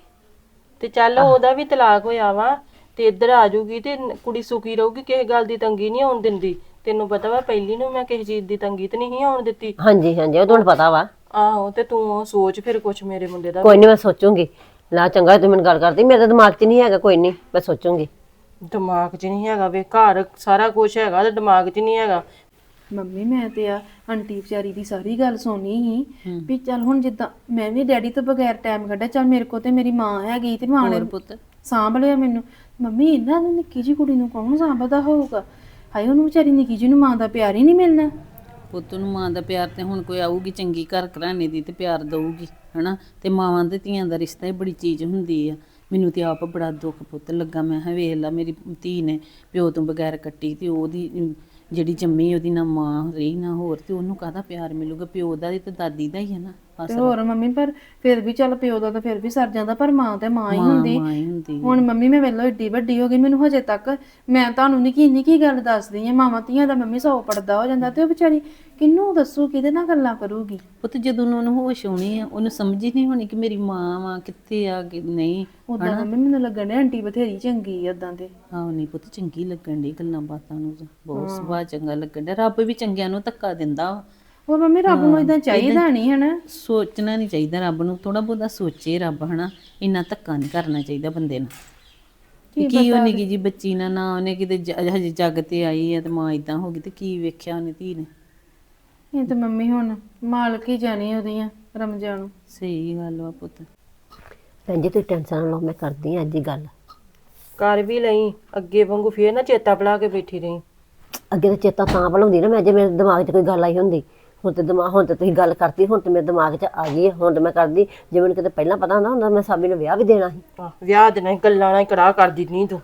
ਤੇ ਚੱਲ ਉਹਦਾ ਵੀ ਤਲਾਕ ਹੋਇਆ ਵਾ ਤੇ ਇੱਧਰ ਆ ਜਾਊਗੀ ਤੇ ਨ- ਕੁੜੀ ਸੁਖੀ ਰਹੂਗੀ ਕਿਸੇ ਗੱਲ ਦੀ ਤੰਗੀ ਨਹੀਂ ਆਉਣ ਦਿੰਦੀ। ਤੈਨੂੰ ਪਤਾ ਵਾ ਪਹਿਲੀ ਨੂੰ ਮੈਂ ਕਿਸੇ ਚੀਜ਼ ਦੀ ਤੰਗੀ ਤੇ ਨਹੀਂ ਆਉਣ ਦਿੱਤੀ। ਹਾਂਜੀ ਹਾਂਜੀ ਉਹ ਤੁਹਾਨੂੰ ਪਤਾ ਵਾ। ਆਹੋ ਤੇ ਤੂੰ ਉਹ ਸੋਚ ਫਿਰ ਕੁਛ ਮੇਰੇ ਮੁੰਡੇ ਦਾ ਕੋਈ ਨਹੀਂ ਮੈਂ ਸੋਚੂੰਗੀ। ਲਾ ਚੰਗਾ ਤੂੰ ਮੈਨੂੰ ਗੱਲ ਕਰਦੀ ਮੇਰੇ ਤਾਂ ਦਿਮਾਗ 'ਚ ਨਹੀਂ ਹੈਗਾ ਕੋਈ ਨਹੀਂ ਮੈਂ ਸੋਚੂੰਗੀ। ਦਿਮਾਗ 'ਚ ਨਹੀਂ ਹੈਗਾ ਵੇ ਘਰ ਸਾਰਾ ਕੁਝ ਹੈਗਾ ਤੇ ਦਿਮਾਗ 'ਚ ਨਹੀਂ ਹੈਗਾ। ਮੰਮੀ ਮੈਂ ਤੇ ਆ ਆਂਟੀ ਵਿਚਾਰੀ ਦੀ ਸਾਰੀ ਗੱਲ ਸੁਣੀ ਸੀ ਵੀ ਚੱਲ ਹੁਣ ਜਿੱਦਾਂ ਮੈਂ ਵੀ ਡੈਡੀ ਤੋਂ ਬਗੈਰ ਟਾਈਮ ਕੱਢਿਆ ਚੱਲ ਮੇਰੇ ਕੋ ਤੇ ਮੇਰੀ ਮਾਂ ਹੈਗੀ ਤੇ ਮਾਂ ਨੇ ਪੁੱਤ? ਸਾਂਭ ਲਿਆ ਮੈਨੂੰ। ਮੰਮੀ ਇਹਨਾਂ ਨੂੰ ਨਿੱਕੀ ਜੀ ਕੁੜੀ ਨੂੰ ਕੌਣ ਸਾਂਭਦਾ ਹੋਊਗਾ? ਹਾਏ ਉਹਨੂੰ ਵਿਚਾਰੀ ਨਿੱਕੀ ਜੀ ਨੂੰ ਮਾਂ ਦਾ ਪਿਆਰ ਹੀ ਨਹੀਂ ਮਿਲਣਾ। ਪੁੱਤ ਨੂੰ ਮਾਂ ਦਾ ਪਿਆਰ ਤੇ ਹੁਣ ਕੋਈ ਆਊਗੀ ਚੰਗੀ ਘਰ ਘਰਾਣੇ ਦੀ ਤੇ ਪਿਆਰ ਦਊਗੀ ਹਨਾ? ਤੇ ਮਾਵਾਂ ਤੇ ਧੀਆਂ ਦਾ ਰਿਸ਼ਤਾ ਹੀ ਬੜੀ ਚੀਜ਼ ਹੁੰਦੀ ਆ। ਮੈਨੂੰ ਤੇ ਆਪ ਬੜਾ ਦੁੱਖ ਪੁੱਤ ਲੱਗਾ। ਮੈਂ ਹਾਂ ਵੇਖ ਲਾ, ਮੇਰੀ ਧੀ ਨੇ ਪਿਓ ਤੋਂ ਬਗੈਰ ਕੱਟੀ ਤੇ ਉਹਦੀ ਜਿਹੜੀ ਜੰਮੀ ਉਹਦੀ ਨਾ ਮਾਂ ਰਹੀ ਨਾ ਹੋਰ ਤੇ ਉਹਨੂੰ ਕਾਹਦਾ ਪਿਆਰ ਮਿਲੂਗਾ? ਪਿਓ ਦਾ ਤੇ ਦਾਦੀ ਦਾ ਹੀ ਹੈ ਨਾ। ਤੇ ਹੋਰ ਮੰਮੀ ਪਰ ਫਿਰ ਵੀ ਚੱਲ ਪਿਓ ਦਾ ਤਾਂ ਫਿਰ ਵੀ ਸਰ ਜਾਂਦਾ ਪਰ ਮਾਂ ਤੇ ਮਾਂ ਹੀ ਹੁੰਦੀ। ਮਾਂ ਹੀ ਹੁੰਦੀ ਹੁਣ ਮੰਮੀ ਮੈਂ ਵੇਲੋ ਏਡੀ ਵੱਡੀ ਹੋ ਗਈ ਮੈਨੂੰ ਹਜੇ ਤੱਕ ਮੈਂ ਤੁਹਾਨੂੰ ਨਿੱਕੀ ਨਿੱਕੀ ਗੱਲ ਦੱਸਦੀ ਆ ਮਾਵਾਂ ਧੀਆਂ ਦਾ ਮੰਮੀ ਸੌ ਪੜਦਾ ਹੋ ਜਾਂਦਾ ਤੇ ਉਹ ਵਿਚਾਰੀ ਕਿੰਨੂੰ ਦੱਸੂ ਕਿਹਦੇ ਨਾਲ ਗੱਲਾਂ ਕਰੂਗੀ? ਪੁੱਤ ਜਦੋਂ ਉਹਨੂੰ ਹੋਸ਼ ਆਉਣੀ ਆ ਉਹਨੂੰ ਸਮਝ ਹੀ ਨਹੀਂ ਹੋਣੀ ਕਿ ਮੇਰੀ ਮਾਂ ਵਾ ਕਿੱਥੇ ਆ ਕਿ ਨਹੀਂ ਉਦਾਂ ਮੰਮੀ ਮੈਨੂੰ ਲੱਗਣ ਡਿਆ ਆਂਟੀ ਬਥੇਰੀ ਚੰਗੀ ਆ ਉਦਾਂ ਤੇ। ਆਹ ਨਹੀਂ ਪੁੱਤ ਚੰਗੀ ਲੱਗਣ ਦੀ ਗੱਲਾਂ ਬਾਤਾਂ ਨੂੰ। ਬਹੁਤ ਸੁਭਾਅ ਚੰਗਾ ਲੱਗਣ ਡਿਆ। ਰੱਬ ਵੀ ਚੰਗਿਆਂ ਨੂੰ ਧੱਕਾ ਦਿੰਦਾ ਵਾ। ਉਹ ਮੰਮੀ ਰੱਬ ਨੂੰ ਇਦਾਂ ਚਾਹੀਦਾ ਨਹੀਂ ਹਨਾ? ਸੋਚਣਾ ਨਹੀਂ ਚਾਹੀਦਾ ਰੱਬ ਨੂੰ ਥੋੜਾ ਬਹੁਤਾ ਸੋਚੇ ਰੱਬ ਹਨਾ? ਇੰਨਾ ਧੱਕਾ ਨਹੀਂ ਕਰਨਾ ਚਾਹੀਦਾ ਬੰਦੇ ਨੂੰ। ਕਿ ਕੀ ਉਹ ਨਿੱਕੀ ਜੀ ਬੱਚੀ ਨਾ ਨਾ ਉਹਨੇ ਕਿਤੇ ਜ- ਹਜੇ ਜੱਗ ਤੇ ਆਈ ਹੈ ਤੇ ਮਾਂ ਇਦਾਂ ਹੋ ਗਈ ਤੇ ਕੀ ਵੇਖਿਆ ਉਹਨੇ ਧੀ ਨੇ? ਇਹ ਤਾਂ ਮੰਮੀ ਹੁਣ ਮਾਲਕ ਹੀ ਜਾਣੀ ਉਹਦੀਆਂ ਰਮਜਾਨ ਨੂੰ। ਸਹੀ ਗੱਲ ਵਾ ਪੁੱਤ। ਭੈਣ ਜੀ ਤੁਸੀਂ ਟੈਨਸ਼ਨ ਨਾ ਲਓ ਮੈਂ ਕਰਦੀ ਹਾਂ ਅੱਜ ਹੀ ਗੱਲ। ਕਰ ਵੀ ਲਈ ਅੱਗੇ ਵਾਂਗੂ ਫੇਰ ਨਾ ਚੇਤਾ ਬਣਾ ਕੇ ਬੈਠੀ ਰਹੀ। ਅੱਗੇ ਤਾਂ ਚੇਤਾ ਤਾਂ ਭਲਾਉਂਦੀ ਨਾ ਮੈਂ ਜੇ ਮੇਰੇ ਦਿਮਾਗ 'ਚ ਕੋਈ ਗੱਲ ਆਈ ਹੁੰਦੀ। ਹੁਣ ਤੇ ਦਿਮਾਗ ਹੁਣ ਤੇ ਤੁਸੀਂ ਗੱਲ ਕਰਤੀ ਹੁਣ ਤੇ ਮੇਰੇ ਦਿਮਾਗ 'ਚ ਆ ਗਈ ਹੈ ਹੁਣ ਤੇ ਮੈਂ ਕਰਦੀ ਜੇ ਮੈਨੂੰ ਕਿਤੇ ਪਹਿਲਾਂ ਪਤਾ ਹੁੰਦਾ ਹੁੰਦਾ ਮੈਂ ਸਾਬੀ ਨੂੰ ਵਿਆਹ ਵੀ ਦੇਣਾ ਸੀ। ਆਹ, ਵਿਆਹ ਦੇ ਨਾਲ ਗੱਲਾਂ ਨਾਲ ਕਰਾ ਕਰ ਦਿੰਨੀ ਤੂੰ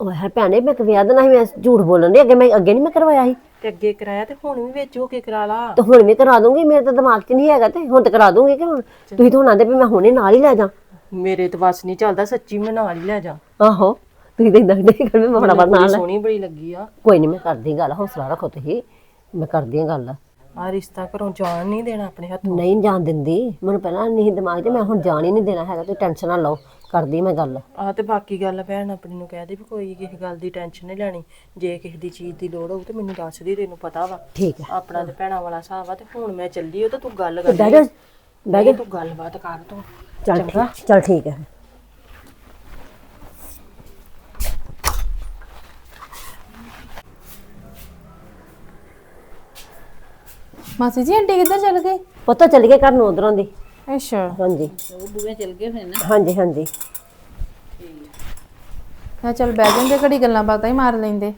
ਉਹ ਹੈ ਭੈਣੇ ਮੈਂ ਕਿ ਵਿਆਹ ਦੇਣਾ ਸੀ ਮੈਂ ਝੂਠ ਬੋਲਣ ਦੀ ਅੱਗੇ ਮੈਂ ਅੱਗੇ ਨਹੀਂ ਮੈਂ ਕਰਵਾਇਆ ਸੀ। ਤੇ ਅੱਗੇ ਕਰਾਇਆ ਤੇ ਹੁਣ ਵੀ ਵਿੱਚ ਹੋ ਕੇ ਕਰਾ ਲਾ। ਤੇ ਹੁਣ ਵੀ ਕਰਾ ਦੂੰਗੀ ਮੇਰੇ ਤਾਂ ਦਿਮਾਗ 'ਚ ਨਹੀਂ ਹੈਗਾ ਤੇ ਹੁਣ ਤੇ ਕਰਾ ਦੂੰਗੀ ਕਿ ਹੁਣ। ਤੁਸੀਂ ਤਾਂ ਹੁਣ ਆਂਦੇ ਵੀ ਮੈਂ ਹੁਣੇ ਨਾਲ ਹੀ ਲੈ ਜਾ। ਮੇਰੇ ਤੇ ਬਸ ਨਹੀਂ ਚੱਲਦਾ ਸੱਚੀ ਮੈਂ ਨਾਲ ਹੀ ਲੈ ਜਾ। ਆਹੋ ਤੁਸੀਂ ਤਾਂ ਇਦਾਂ ਨਹੀਂ ਕਰਵੇਂ ਮੈਂ ਨਾਲ ਲੈ- ਸੋਹਣੀ ਬੜੀ ਲੱਗੀ ਆ। ਕੋਈ ਨਹੀਂ ਮੈਂ ਕਰਦੀ ਗੱਲ ਹੌਸਲਾ ਰੱਖੋ ਤੁਸੀਂ। ਮੈਂ ਕਰਦੀ ਹਾਂ ਗੱਲ। ਆ ਰਿਸ਼ਤਾ ਘਰੋਂ ਜਾਣ ਨਹੀਂ ਦੇਣਾ ਆਪਣੇ ਹੱਥ। ਨਹੀਂ ਜਾਣ ਦਿੰਦੀ। ਮੈਨੂੰ ਪਹਿਲਾਂ ਨਹੀਂ ਦਿਮਾਗ 'ਚ ਮੈਂ ਹੁਣ ਜਾਣ ਹੀ ਨਹੀਂ ਦੇਣਾ ਹੈਗਾ ਤੁਸੀਂ ਟੈਨਸ਼ਨ ਨਾ ਲਓ। ਕਰਦੀ ਮੈਂ ਗੱਲ। ਆ ਤੇ ਬਾਕੀ ਗੱਲ ਭੈਣ ਆਪਣੀ ਨੂੰ ਕਹਿ ਦੇ ਵੀ ਕੋਈ ਕਿਸੇ ਗੱਲ ਦੀ ਟੈਨਸ਼ਨ ਨਹੀਂ ਲੈਣੀ। ਜੇ ਕਿਸੇ ਦੀ ਚੀਜ਼ ਦੀ ਲੋੜ ਹੋਊ ਤੇ ਮੈਨੂੰ ਦੱਸ ਦੀ ਤੈਨੂੰ ਪਤਾ ਵਾ। ਠੀਕ ਹੈ ਆਪਣਾ ਤੇ ਭੈਣਾਂ ਵਾਲਾ ਹਿਸਾਬ ਆ ਤੇ ਹੁਣ ਮੈਂ ਚੱਲੀ ਉਹ ਤੇ ਤੂੰ ਗੱਲ ਕਰ ਬਹਿ ਜਾ ਬਹਿ ਜਾ। ਤੂੰ ਗੱਲਬਾਤ ਕਰ ਤੂੰ। ਚੱਲ ਠੀਕ ਚੱਲ ਠੀਕ ਹੈ। ਮਾਸੀ ਜੀ ਆਂਟੀ ਕਿੱਧਰ ਚਲ ਗਏ? ਪੁੱਤ ਚੱਲ ਗਏ ਘਰ ਨੂੰ ਉਧਰੋਂ ਦੀ। ਅੱਛਾ। ਹਾਂਜੀ। ਉਹ ਬੂਹੇ ਚਲ ਗਏ ਹੋਏ ਨਾ। ਹਾਂਜੀ ਹਾਂਜੀ। ਹਾਂ ਚਲ ਬਹਿ ਜਾਂਦੇ ਘੜੀ ਗੱਲਾਂ ਬਾਤਾਂ ਹੀ ਮਾਰ ਲੈਂਦੇ।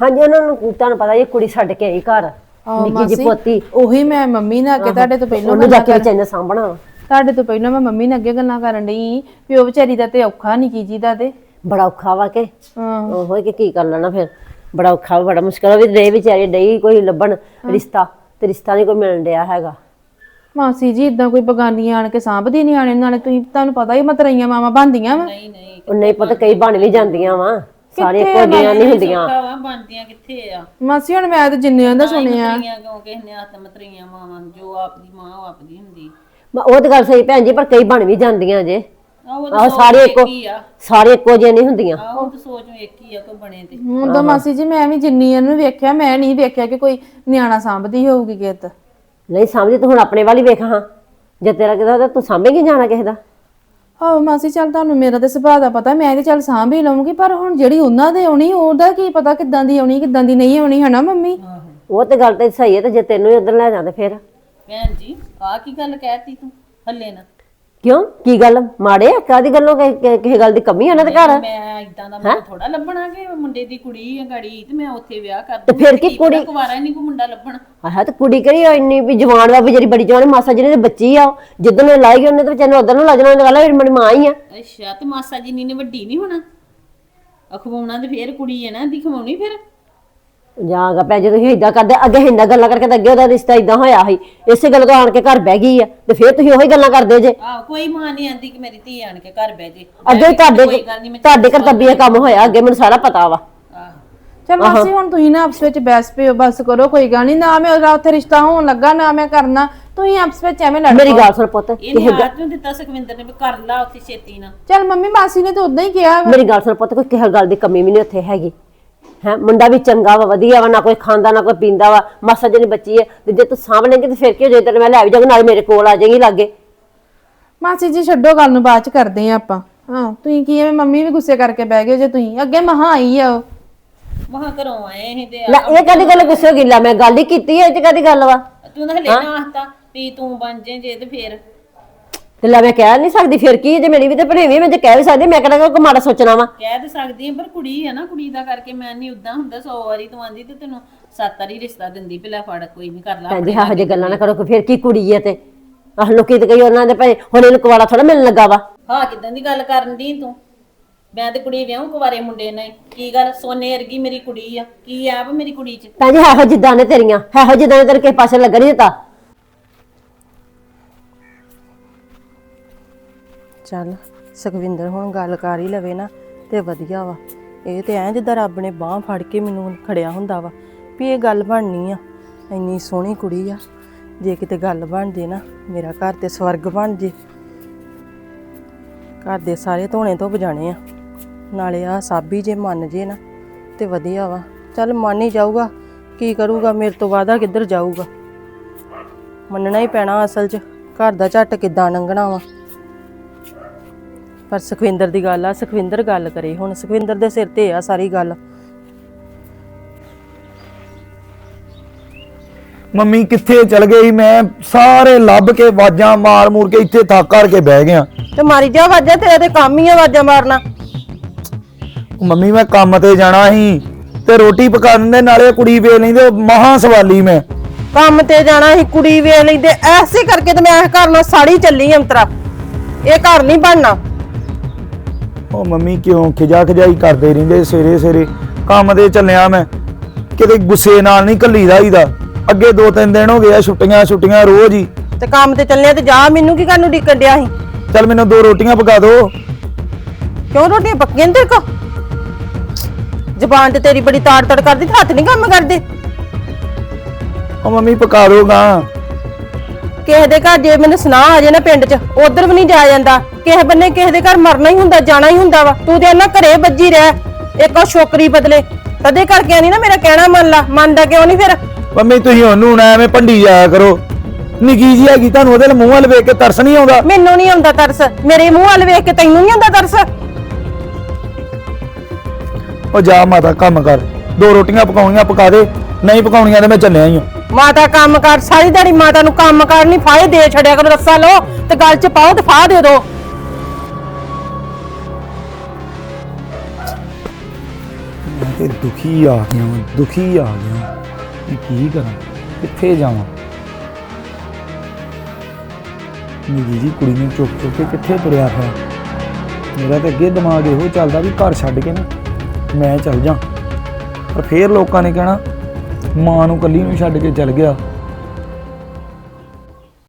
ਹਾਂਜੀ ਉਹਨਾਂ ਨੂੰ ਤੁਹਾਨੂੰ ਪਤਾ ਇਹ ਕੁੜੀ ਛੱਡ ਕੇ ਆਈ ਘਰ। ਨਿੱਕੀ ਜੀ ਪੋਤੀ। ਉਹੀ ਮੈਂ ਮੰਮੀ ਨਾਲ ਅੱਗੇ ਤੁਹਾਡੇ ਤੋਂ ਪਹਿਲਾਂ ਉਹਨੂੰ ਜਾ ਕੇ ਵਿੱਚ ਇੰਨਾ ਸਾਂਭਣਾ। ਤੁਹਾਡੇ ਤੋਂ ਪਹਿਲਾਂ ਮੈਂ ਮੰਮੀ ਨਾਲ ਅੱਗੇ ਗੱਲਾਂ ਕਰਨ ਡਈ ਵੀ ਉਹ ਵਿਚਾਰੀ ਦਾ ਤੇ ਔਖਾ ਨਿੱਕੀ ਜੀ ਦਾ ਤੇ। ਬੜਾ ਔਖਾ ਵਾ ਕੇ। ਹਾਂ। ਉਹ ਕਿ ਕੀ ਕਰ ਲੈਣਾ ਫਿਰ। ਬੜਾ ਔਖਾ ਵਾ, ਬੜਾ ਮੁਸ਼ਕਲ ਵੀ ਦੇ ਵਿਚਾਰੇ ਡਈ ਕੋਈ ਲੱਭਣ ਰਿਸ਼ਤਾ। ਤੇ ਰਿਸ਼ਤਾ ਨਹੀਂ ਕੋਈ ਮਿਲਣ ਡਿਆ ਹੈਗਾ। ਮਾਸੀ ਜੀ ਇਦਾਂ ਕੋਈ ਬਗਾਨੀਆਂ ਆਣ ਕੇ ਸਾਂਭਦੀ ਨਿਆਣੇ ਨਾਲੇ ਤੁਸੀਂ ਤੁਹਾਨੂੰ ਪਤਾ ਹੀ ਮਤਰਈਆਂ ਮਾਵਾਂ ਬੰਦੀਆਂ ਵਾ। ਨਹੀਂ ਨਹੀਂ ਉਹ ਨਹੀਂ ਪਤਾ ਕਈ ਬਣ ਵੀ ਜਾਂਦੀਆਂ ਵਾ। ਸਾਰੇ ਇੱਕੋ ਜਿਹੀਆਂ ਨਹੀਂ ਹੁੰਦੀਆਂ। ਭਰਾਵਾ ਬਣਦੀਆਂ ਕਿੱਥੇ ਆ? ਮਾਸੀ ਹੁਣ ਮੈਂ ਤਾਂ ਜਿੰਨਿਆਂ ਦਾ ਸੁਣਿਆ। ਮਤਰੀਆਂ ਕਿਉਂ ਕਿਸੇ ਨੇ ਮਤਰੀਆਂ ਮਾਵਾਂ ਜੋ ਆਪਦੀ ਮਾਂ ਉਹ ਆਪਦੀ ਹੁੰਦੀ। ਮ- ਉਹ ਤਾਂ ਗੱਲ ਸਹੀ ਭੈਣ ਜੀ ਪਰ ਕਈ ਬਣ ਵੀ ਜਾਂਦੀਆਂ ਜੇ। ਆਹੋ ਆਹ ਸਾਰੇ ਇੱਕੋ ਕੀ ਆ। ਸਾਰੇ ਇੱਕੋ ਜਿਹੇ ਨਹੀਂ ਹੁੰਦੀਆਂ। ਆਹੋ ਤੇ ਸੋਚ ਨੂੰ ਇੱਕ ਹੀ ਆ ਕੋਈ ਬਣੇ ਤੇ। ਹੁਣ ਤਾਂ ਮਾਸੀ ਜੀ ਮੈਂ ਵੀ ਜਿੰਨੀ ਇਹਨੂੰ ਵੇਖਿਆ ਮੈਂ ਨਹੀਂ ਵੇਖਿਆ ਕਿ ਕੋਈ ਨਿਆਣਾ ਸਾਂਭਦੀ ਹੋਊਗੀ ਕਿਤ। ਨਹੀਂ ਸਮਝਦੀ ਤੂੰ ਹੁਣ ਆਪਣੇ ਵਾਲੀ ਵੇਖ ਹਾਂ। ਜੇ ਤੇਰਾ ਕਿਦਾ ਤਾਂ ਤੂੰ ਸਾਂਭੇਗੀ ਜਾਣਾ ਕਿਸੇ ਦਾ? ਆਹੋ ਮਾਸੀ ਚੱਲ ਤੁਹਾਨੂੰ ਮੇਰਾ ਤੇ ਸੁਭਾਅ ਦਾ ਪਤਾ ਮੈਂ ਤੇ ਚੱਲ ਸਾਂਭ ਹੀ ਲਵਾਂਗੀ ਪਰ ਹੁਣ ਜਿਹੜੀ ਉਹਨਾਂ ਦੇ ਆਉਣੀ ਉਹਦਾ ਕੀ ਪਤਾ ਕਿੱਦਾਂ ਦੀ ਆਉਣੀ ਕਿੱਦਾਂ ਦੀ ਨਹੀਂ ਆਉਣੀ ਹਨਾ ਮੰਮੀ? ਉਹ ਤੇ ਗੱਲ ਤੇ ਸਹੀ ਹੈ ਤੇ ਜੇ ਤੈਨੂੰ ਹੀ ਉਧਰ ਲੈ ਜਾਂਦੇ ਫਿਰ। ਭੈਣ ਜੀ ਆ ਕੀ ਗੱਲ ਕਹਿਤੀ ਤੂੰ? ਹੱਲੇ ਨਾ। ਕਿਉਂ? ਕੀ ਗੱਲ? ਮਾੜੇ ਆ? ਕਾਦੀ ਗੱਲੋਂ ਕਿਸੇ- ਗੱਲ ਦੀ ਕਮੀ ਆ ਉਹਨਾਂ ਦੇ ਘਰ? ਮੈਂ ਇਦਾਂ ਦਾ ਮੁੰਡਾ ਥੋੜਾ ਲੱਭਣਾ ਕਿ ਮੁੰਡੇ ਦੀ ਕੁੜੀ ਆ ਗਾੜੀ ਤੇ ਮੈਂ ਉੱਥੇ ਵਿਆਹ ਕਰ ਦੂੰ ਫਿਰ ਕੀ ਕੁੜੀ? ਕੁਵਾਰਾ ਹੀ ਨਹੀਂ ਕੋਈ ਮੁੰਡਾ ਲੱਭਣ। ਆਹ ਤੇ ਕੁੜੀ ਕਰੀ ਉਹ ਇੰਨੀ ਵੀ ਜਵਾਨ ਵਾ ਵੀ ਜਿਹੜੀ ਬੜੀ ਜਵਾਨ ਮਾਸਾ ਜਿਹਨੇ ਦੀ ਬੱਚੀ ਆ ਉਹ ਜਿੱਦਣ ਇਹ ਲਾਈ ਗਈ ਉਹਨੇ ਤੇ ਵਿਚਾਰੇ ਉਧਰ ਨੂੰ ਲੱਜਣਾ ਉਹਨੇ ਮੇਰੀ ਮਾਂ ਹੀ ਆ। ਅੱਛਾ ਤੇ ਮਾਸਾ ਜੀ ਨੇ ਵੱਡੀ ਨਹੀਂ ਹੋਣਾ? ਅਖਵਾਉਣਾ ਤੇ ਫੇਰ ਕੁੜੀ ਹੈ ਨਾ ਦੀ ਖਵਾਉਣੀ ਫਿਰ? ਜਾਗਾ ਪੈ ਜੇ ਤੁਸੀਂ ਇਦਾਂ ਕਰਦੇ ਅੱਗੇ ਹਿੰਦਾ ਗੱਲਾਂ ਕਰਕੇ ਤਾਂ ਅੱਗੇ ਉਹਦਾ ਰਿਸ਼ਤਾ ਇਦਾਂ ਹੋਇਆ ਸੀ। ਇਸੇ ਗੱਲ ਤੋਂ ਆਣ ਕੇ ਘਰ ਬਹਿ ਗਈ ਆ ਤੇ ਫਿਰ ਤੁਸੀਂ ਉਹੀ ਗੱਲਾਂ ਕਰਦੇ ਜੇ। ਆਹ ਕੋਈ ਮਾਂ ਨਹੀਂ ਆਂਦੀ ਕਿ ਮੇਰੀ ਧੀ ਆਣ ਕੇ ਘਰ ਬਹਿ ਜੇ। ਅੱਗੇ ਤੁਹਾਡੇ ਕੋਈ ਗੱਲ ਨਹੀਂ ਮੈਂ ਤੁਹਾਡੇ ਘਰ ਤਾਂ ਵੀ ਇਹ ਕੰਮ ਹੋਇਆ ਅੱਗੇ ਮੈਨੂੰ ਸਾਰਾ ਪਤਾ ਵਾ। ਆਹ। ਚਲ ਮਾਸੀ ਹੁਣ ਤੁਸੀਂ ਨਾ ਆਪਸ ਵਿੱਚ ਬੈਸ ਪਿਓ ਬਸ ਕਰੋ ਕੋਈ ਗੱਲ ਨਹੀਂ ਨਾ ਮੈਂ ਉਹਦਾ ਉੱਥੇ ਰਿਸ਼ਤਾ ਹੋਣ ਲੱਗਾ ਨਾ ਮੈਂ ਕਰਨਾ। ਤੁਸੀਂ ਆਪਸ ਵਿੱਚ ਐਵੇਂ ਲੜ। ਮੇਰੀ ਗੱਲ ਸੁਣ ਪੁੱਤ ਇਹਨੇ ਆਜ ਨੂੰ ਦਿੱਤਾ ਸੁਖਵਿੰਦਰ ਨੇ ਵੀ ਕਰ ਲਾ ਉੱਥੇ ਛੇਤੀ ਨਾ ਚਲ ਮੰਮੀ ਮਾਸੀ ਨੇ ਤਾਂ ਉਦਾਂ ਹੀ ਕਿਹਾ ਵਾ। ਮੇਰੀ ਗੱਲ ਸੁਣ ਪੁੱਤ ਕੋਈ ਕਿਸੇ ਗੱਲ ਦੀ ਕਮੀ ਵੀ ਨਹੀਂ ਉੱਥੇ ਹੈਗੀ। ਹੈ ਮੁੰਡਾ ਵੀ ਚੰਗਾ ਵਾ ਵਧੀਆ ਵਾ ਨਾ ਕੋਈ ਖਾਂਦਾ ਨਾ ਕੋਈ ਪੀਂਦਾ ਵਾ ਮਾਸਾ ਜਿਹੜੀ ਬੱਚੀ ਹੈ ਤੇ ਜੇ ਤੂੰ ਸਾਂਭ ਲੇਂਗੀ ਤੇ ਫਿਰ ਕੀ ਹੋ ਜਾਏ ਤੈਨੂੰ ਮੈਂ ਲੈ ਵੀ ਜਾਊਂਗੀ ਨਾਲ ਮੇਰੇ ਕੋਲ ਆ ਜਾਏਗੀ ਲਾਗੇ। ਮਾਸੀ ਜੀ ਛੱਡੋ ਗੱਲ ਨੂੰ ਬਾਅਦ ਚ ਕਰਦੇ ਆ ਆਪਾਂ। ਹਾਂ ਤੁਸੀਂ ਕੀ ਐਵੇਂ ਮੰਮੀ ਵੀ ਗੁੱਸੇ ਕਰਕੇ ਬਹਿ ਗਏ ਜੇ ਤੁਸੀਂ? ਅੱਗੇ ਮਹਾ ਆਈ ਆ ਉਹ। ਮਹਾ ਘਰੋਂ ਆਏ ਇਹ ਤੇ ਲੈ ਇਹ ਕਦੀ ਗੱਲ ਗੁੱਸੇ ਹੋ ਗਈ ਲੈ ਮੈਂ ਗੱਲ ਹੀ ਕੀਤੀ ਹੈ ਇਹ ਚ ਕਦੀ ਗੱਲ ਵਾ? ਤੂੰ ਤਾਂ ਹਲੇ ਨਾ ਆਖਤਾ ਵੀ ਤੂੰ ਬਣ ਜੇ ਜੇ ਤੇ ਫੇਰ। ਤੇ ਲੈ ਮੈਂ ਕਹਿ ਨਹੀਂ ਸਕਦੀ ਫਿਰ ਕੀ ਜੇ ਮੇਰੀ ਵੀ ਤੇ ਭਣੇਵੀਂ ਮੈਂ ਜੇ ਕਹਿ ਵੀ ਸਕਦੀ ਮੈਂ ਕਿਹੜਾ ਕੋਈ ਮਾੜਾ ਸੋਚਣਾ ਵਾ? ਕਹਿ ਤੇ ਸਕਦੀ ਆ ਪਰ ਕੁੜੀ ਆ ਨਾ ਕੁੜੀ ਦਾ ਕਰਕੇ ਮੈਂ ਨਹੀਂ ਉਦਾਂ ਹੁੰਦਾ 100 ਵਾਰੀ ਤੂੰ ਆਂਦੀ ਤੇ ਤੈਨੂੰ ਸੱਤ ਵਾਰੀ ਰਿਸ਼ਤਾ ਦਿੰਦੀ ਪਹਿਲਾਂ ਫੜ ਕੋਈ ਨਹੀਂ ਕਰ ਲਾ ਭੈਣ ਜੀ ਇਹੋ ਜਿਹੀ ਗੱਲਾਂ ਨਾ ਕਰੋ ਕਿ ਫਿਰ ਕੀ ਕੁੜੀ ਹੈ ਤੇ? ਆਹ ਲੋਕੀ ਤੇ ਕਈ ਉਹਨਾਂ ਦੇ ਭਾਈ ਹੁਣ ਇਹਨੂੰ ਕੁਵਾੜਾ ਥੋੜਾ ਮਿਲਣ ਲੱਗਾ ਵਾ। ਹਾਂ ਕਿਦਾਂ ਦੀ ਗੱਲ ਕਰਨ ਦੀ ਤੂੰ? ਮੈਂ ਤੇ ਕੁੜੀ ਵਿਆਹ ਕੁਵਾਰੇ ਮੁੰਡੇ ਨੇ ਕੀ ਗੱਲ ਸੋਨੇ ਵਰਗੀ ਮੇਰੀ ਕੁੜੀ ਆ ਕੀ ਆ ਵਾ ਮੇਰੀ ਕੁੜੀ ਚ? ਭੈਣ ਜੀ ਇਹੋ ਜਿੱਦਾਂ ਨੇ ਤੇਰੀਆਂ ਇਹੋ ਜਿੱਦਾਂ ਨੇ ਤੇਰੇ ਕਿਸੇ ਪਾਸੇ ਲੱਗਣ ਨਹੀਂ ਚੱਲ ਸੁਖਵਿੰਦਰ ਹੁਣ ਗੱਲ ਕਰ ਹੀ ਲਵੇ ਨਾ, ਤੇ ਵਧੀਆ ਵਾ। ਇਹ ਤੇ ਐਂ ਜਿੱਦਾਂ ਰੱਬ ਨੇ ਬਾਹ ਫੜ ਕੇ ਮੈਨੂੰ ਖੜਿਆ ਹੁੰਦਾ ਵਾ ਵੀ ਇਹ ਗੱਲ ਬਣਨੀ ਆ। ਇੰਨੀ ਸੋਹਣੀ ਕੁੜੀ ਆ, ਜੇ ਕਿਤੇ ਗੱਲ ਬਣ ਜੇ ਨਾ, ਮੇਰਾ ਘਰ ਤੇ ਸਵਰਗ ਬਣ ਜੇ। ਘਰ ਦੇ ਸਾਰੇ ਧੋਣੇ ਤੋਂ ਬਜਾਣੇ ਆ। ਨਾਲੇ ਆ ਸਾਬੀ ਜੇ ਮੰਨ ਜੇ ਨਾ, ਤੇ ਵਧੀਆ ਵਾ। ਚੱਲ ਮੰਨ ਹੀ ਜਾਊਗਾ, ਕੀ ਕਰੂਗਾ, ਮੇਰੇ ਤੋਂ ਵਾਦਾ ਕਿੱਧਰ ਜਾਊਗਾ? ਮੰਨਣਾ ਹੀ ਪੈਣਾ ਅਸਲ 'ਚ, ਘਰ ਦਾ ਝੱਟ ਕਿੱਦਾਂ ਲੰਘਣਾ ਵਾ। ਪਰ ਸੁਖਵਿੰਦਰ ਦੀ ਗੱਲ ਆ ਸੁਖਵਿੰਦਰ ਗੱਲ ਕਰੇ ਹੁਣ ਸੁਖਵਿੰਦਰ ਦੇ ਸਿਰ ਤੇ ਆ ਸਾਰੀ ਗੱਲ। ਮੰਮੀ ਕਿੱਥੇ ਚਲ ਗਈ? ਮੈਂ ਸਾਰੇ ਲੱਭ ਕੇ ਆਵਾਜ਼ਾਂ ਮਾਰ ਮੂਰ ਕੇ ਇੱਥੇ ਥੱਕ ਕਰਕੇ ਬਹਿ ਗਿਆ। ਤੇ ਮਾਰੀ ਜਾ ਵਾਜਾ ਤੇਰੇ ਤੇ ਕੰਮ ਹੀ ਆ ਵਾਜਾ ਮਾਰਨਾ। ਮੰਮੀ ਮੈਂ ਕੰਮ ਤੇ ਜਾਣਾ ਸੀ ਤੇ ਰੋਟੀ ਪਕਾ ਦਿੰਦੇ ਨਾਲੇ ਕੁੜੀ ਵੇਖ ਲੈਂਦੇ ਮਹਾ ਸਵਾਲੀ ਮੈਂ। ਕੰਮ ਤੇ ਜਾਣਾ ਸੀ ਕੁੜੀ ਵੇਖ ਲੈਂਦੇ ਐਸੇ ਕਰਕੇ ਤੇ ਮੈਂ ਇਸ ਘਰ ਨਾਲ ਸਾੜੀ ਚੱਲੀ ਅੰਤਰਾ। ਇਹ ਘਰ ਨਹੀਂ ਬਣਨਾ। ਉਹ ਮੰਮੀ ਕਿਉਂ ਖਿਜਾ ਖਿਜਾਈ ਕਰਦੇ ਰਹਿੰਦੇ ਸਵੇਰੇ ਸਵੇਰੇ? ਕੰਮ ਤੇ ਚੱਲਿਆ ਮੈਂ। ਕਿਤੇ ਗੁੱਸੇ ਨਾਲ ਨਹੀਂ ਕੱਲੀਦਾ ਹੀਦਾ। ਅੱਗੇ ਦੋ ਤਿੰਨ ਦਿਨ ਹੋ ਗਏ ਆ ਛੁੱਟੀਆਂ ਛੁੱਟੀਆਂ ਰੋਜ਼ ਹੀ। ਤੇ ਕੰਮ ਤੇ ਚੱਲਿਆ ਤੇ ਜਾ ਮੈਨੂੰ ਕੀ ਕਰਨ ਨੂੰ ਡਿੱਕਣ ਡਿਆ ਸੀ? ਚੱਲ ਮੈਨੂੰ ਦੋ ਰੋਟੀਆਂ ਪਕਾ ਦਿਓ ਕਿਉਂ ਰੋਟੀਆਂ ਪੱਕੀਆਂ ਤੇਰੇ ਕੋ ਜ਼ਬਾਨ ਤੇ ਤੇਰੀ ਬੜੀ ਤਾੜ ਤੜ ਕਰਦੀ ਤੇ ਹੱਥ ਨਹੀਂ ਕੰਮ ਕਰਦੇ। ਉਹ ਮੰਮੀ ਪਕਾ ਦੋਗਾ ਕਿਸੇ ਦੇ ਘਰ ਜੇ ਮੈਨੂੰ ਸੁਣਾ ਆ ਜੇ ਨਾ ਪਿੰਡ 'ਚ ਉਧਰ ਵੀ ਨਹੀਂ ਜਾਇਆ ਜਾਂਦਾ। ਕਿਸੇ ਬੰਨੇ ਕਿਸੇ ਦੇ ਘਰ ਮਰਨਾ ਹੀ ਹੁੰਦਾ ਜਾਣਾ ਹੀ ਹੁੰਦਾ ਵਾ। ਤੂੰ ਤੇ ਇਹਨਾਂ ਘਰੇ ਵੱਜੀ ਰਹਿ ਇੱਕ ਉਹ ਛੋਕਰੀ ਬਦਲੇ। ਤਦੇ ਕਰਕੇ ਨਹੀਂ ਨਾ ਮੇਰਾ ਕਹਿਣਾ ਮੰਨ ਲਾ ਮੰਨਦਾ ਕਿਉਂ ਨਹੀਂ ਫਿਰ? ਮੰਮੀ ਤੁਸੀਂ ਉਹਨੂੰ ਨਾ ਐਵੇਂ ਭੰਡੀ ਜਾਇਆ ਕਰੋ। ਨਿੱਕੀ ਜੀ ਹੈਗੀ ਤੁਹਾਨੂੰ ਉਹਦੇ ਮੂੰਹ ਵੱਲ ਵੇਖ ਕੇ ਤਰਸ ਨਹੀਂ ਆਉਂਦਾ। ਮੈਨੂੰ ਨਹੀਂ ਆਉਂਦਾ ਤਰਸ। ਮੇਰੇ ਮੂੰਹ ਵੱਲ ਵੇਖ ਕੇ ਤੈਨੂੰ ਨਹੀਂ ਆਉਂਦਾ ਤਰਸ? ਉਹ ਜਾ ਮਾਤਾ ਕੰਮ ਕਰ। ਦੋ ਰੋਟੀਆਂ ਪਕਾਉਣੀਆਂ ਪਕਾ ਦੇ। ਨਹੀਂ ਪਕਾਉਣੀਆਂ ਤੇ ਮੈਂ ਚੱਲਿਆ ਹੀ ਹਾਂ। ਮਾਤਾ ਕੰਮ ਕਰ ਸਾਰੀ ਦਿਹਾੜੀ ਮਾਤਾ ਨੂੰ ਕੰਮ ਕਰ ਨਹੀਂ ਫਾਇਦੇ ਦੇ ਛੱਡਿਆ ਕਰੋ ਰੱਸਾ ਲਓ ਤੇ ਗਲ 'ਚ ਪਾਓ ਤੇ ਫਾਹ ਦੇ ਦਿਓ ਮੈਂ ਤੇ ਦੁਖੀ ਆ ਗਿਆ ਵਾਂ ਦੁਖੀ ਆ ਗਿਆ ਮੈਂ ਕੀ ਕਰਾਂ ਕਿੱਥੇ ਜਾਵਾਂ? ਮੇਰੀ ਜੀ ਕੁੜੀ ਨੂੰ ਚੁੱਕ ਚੁੱਕ ਕੇ ਕਿੱਥੇ ਤੁਰਿਆ ਪਿਆ? ਮੇਰਾ ਤਾਂ ਅੱਗੇ ਦਿਮਾਗ ਇਹੋ ਚੱਲਦਾ ਵੀ ਘਰ ਛੱਡ ਕੇ ਨਾ ਮੈਂ ਚੱਲ ਜਾ। ਪਰ ਫੇਰ ਲੋਕਾਂ ਨੇ ਕਹਿਣਾ ਮਾਂ ਨੂੰ ਕੱਲੀ ਨੂੰ ਛੱਡ ਕੇ ਚੱਲ ਗਿਆ।